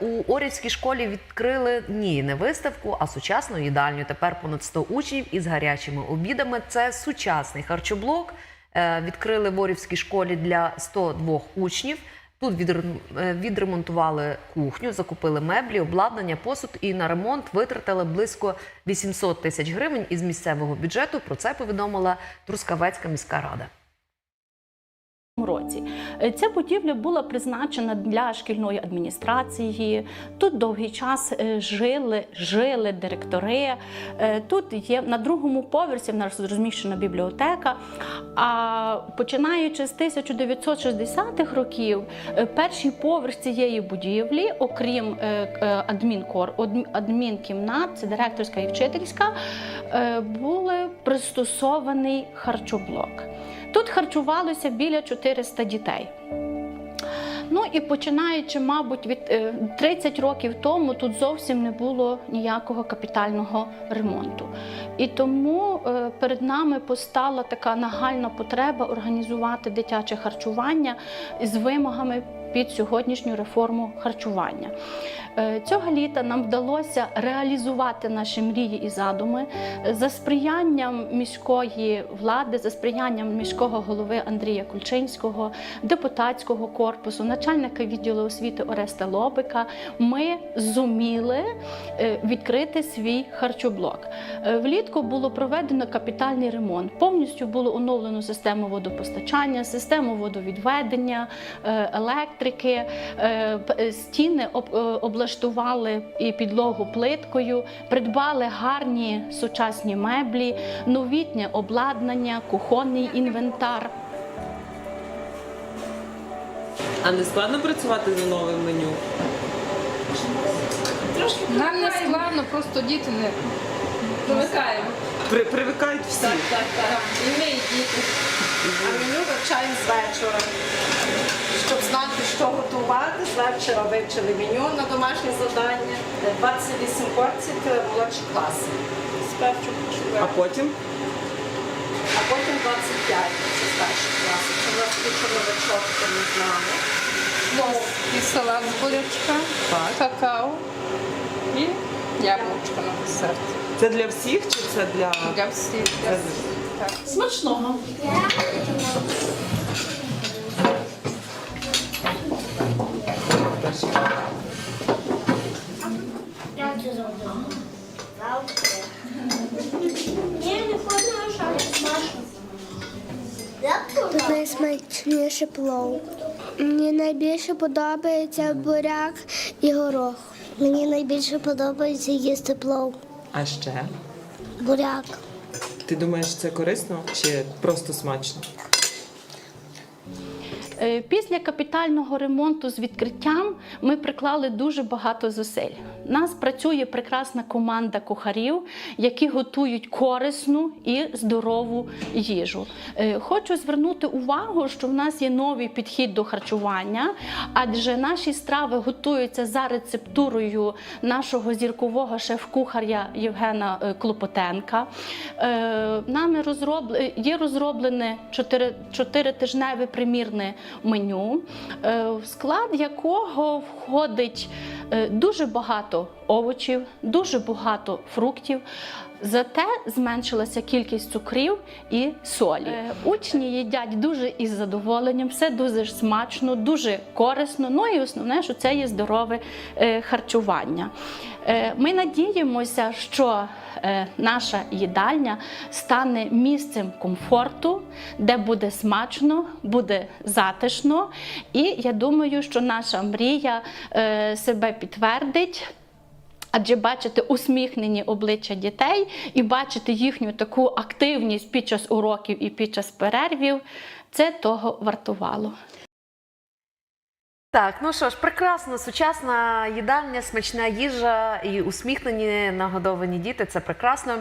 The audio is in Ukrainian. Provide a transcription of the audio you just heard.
У Орівській школі відкрили ні, не виставку, а сучасну їдальню. Тепер понад 100 учнів із гарячими обідами. Це сучасний харчоблок. Е, Відкрили в Орівській школі для 102 учнів. Тут е, відремонтували кухню, закупили меблі, обладнання, посуд і на ремонт витратили близько 800 тисяч гривень із місцевого бюджету. Про це повідомила Трускавецька міська рада. Році. Е, Ця будівля була призначена для шкільної адміністрації. Тут довгий час е, жили, жили директори. Е, Тут є на другому поверсі в нас розміщена бібліотека. А починаючи з 1960-х років, перший поверх цієї будівлі, окрім адмінкор, адмінкімнат, це директорська і вчительська, були пристосований харчоблок. Тут харчувалося біля 400 дітей. Ну і починаючи, мабуть, від е, 30 років тому тут зовсім не було ніякого капітального ремонту. І тому е, перед нами постала така нагальна потреба організувати дитяче харчування з вимогами під сьогоднішню реформу харчування. Е, Цього літа нам вдалося реалізувати наші мрії і задуми е, за сприянням міської влади, за сприянням міського голови Андрія Кульчинського, депутатського корпусу, начальника відділу освіти Ореста Лобика. Ми зуміли е, відкрити свій харчоблок. Влітку було проведено капітальний ремонт. Повністю було оновлено систему водопостачання, систему водовідведення, е, електрики, е, е, стіни е, облаштували і підлогу плиткою, придбали гарні сучасні меблі, новітнє обладнання, кухонний інвентар. А не складно працювати за новим меню? Нам не складно, просто діти не Привикаємо. При, привикають всі. Так, так, так. І ми, і діти. А меню вивчаємо з вечора. Що готувати, з вечора вивчили меню на домашнє завдання. 28 порцій це молодші класи. Спершу А потім А потім 25 це старші класи. Це у нас чорновичок, то ми знали. плов і салат з бурячка, Так. какао і яблучко на десерт. це для всіх чи це для. Для всіх. Для всіх. Так. Смачного. Як це зроблено? Завтра. Ні, не ходимо, що не смачно. Тут найсмачніше плов. Мені найбільше подобається буряк і горох. Мені найбільше подобається їсти плов. А ще? Буряк. Ти думаєш, це корисно чи просто смачно? Е, Після капітального ремонту з відкриттям ми приклали дуже багато зусиль. У нас працює прекрасна команда кухарів, які готують корисну і здорову їжу. Е, Хочу звернути увагу, що в нас є новий підхід до харчування, адже наші страви готуються за рецептурою нашого зіркового шеф-кухаря Євгена е, Клопотенка. Нами розробл... є розроблене чотири... чотиритижневе примірне меню, е, в склад якого входить е, дуже багато овочів, дуже багато фруктів. Зате зменшилася кількість цукрів і солі. Е, Учні їдять дуже із задоволенням, все дуже смачно, дуже корисно. Ну і основне, що це є здорове е, харчування. Е, Ми надіємося, що наша їдальня стане місцем комфорту, де буде смачно, буде затишно. І я думаю, що наша мрія себе підтвердить. Адже бачити усміхнені обличчя дітей і бачити їхню таку активність під час уроків і під час перервів, це того вартувало. Так, ну що ж, прекрасно, сучасна їдальня, смачна їжа і усміхнені нагодовані діти. Це прекрасно.